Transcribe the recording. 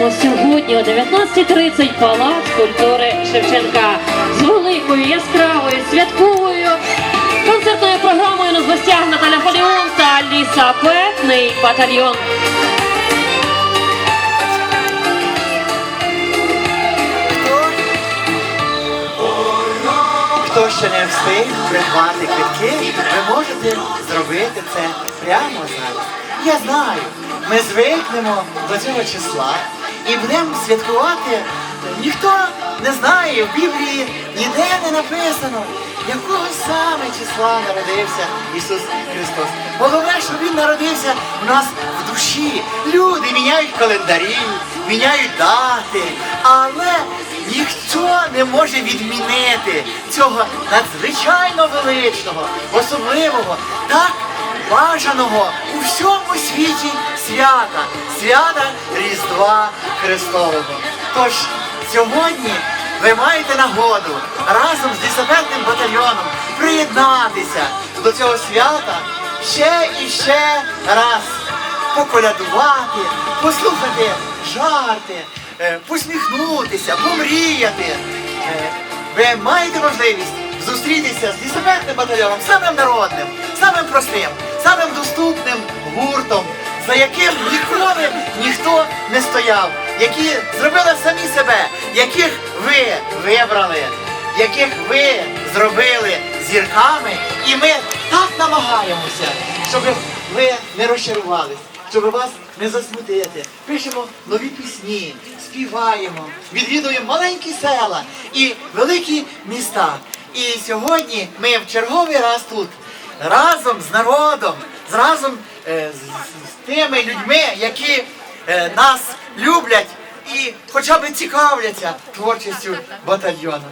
що сьогодні о 19.30 Палац культури Шевченка з великою яскравою святковою концертною програмою на гостях Наталя Фаліон та Ліса Петний батальйон. Хто ще не встиг придбати квитки, ви можете зробити це прямо зараз. Я знаю, ми звикнемо до цього числа і будемо святкувати. Ніхто не знає, в Біблії ніде не написано, якого саме числа народився Ісус Христос. Головне, що Він народився в нас в душі. Люди міняють календарі, міняють дати, але ніхто не може відмінити цього надзвичайно величного, особливого, так бажаного у всьому світі свята, свята Різдва Христового. Тож сьогодні ви маєте нагоду разом з лісопедним батальйоном приєднатися до цього свята ще і ще раз поколядувати, послухати жарти, е, посміхнутися, помріяти. Е, Ви маєте можливість зустрітися з лісопедним батальйоном, самим народним, самим простим, самим доступним гуртом, за яким ніколи ніхто не стояв, які зробили самі себе, яких ви вибрали, яких ви зробили зірками, і ми так намагаємося, щоб ви не розчарувались, щоб вас не засмутити. Пишемо нові пісні, співаємо, відвідуємо маленькі села і великі міста. І сьогодні ми в черговий раз тут разом з народом, разом з, з- з тими людьми, які е, нас люблять і хоча б цікавляться творчістю батальйону.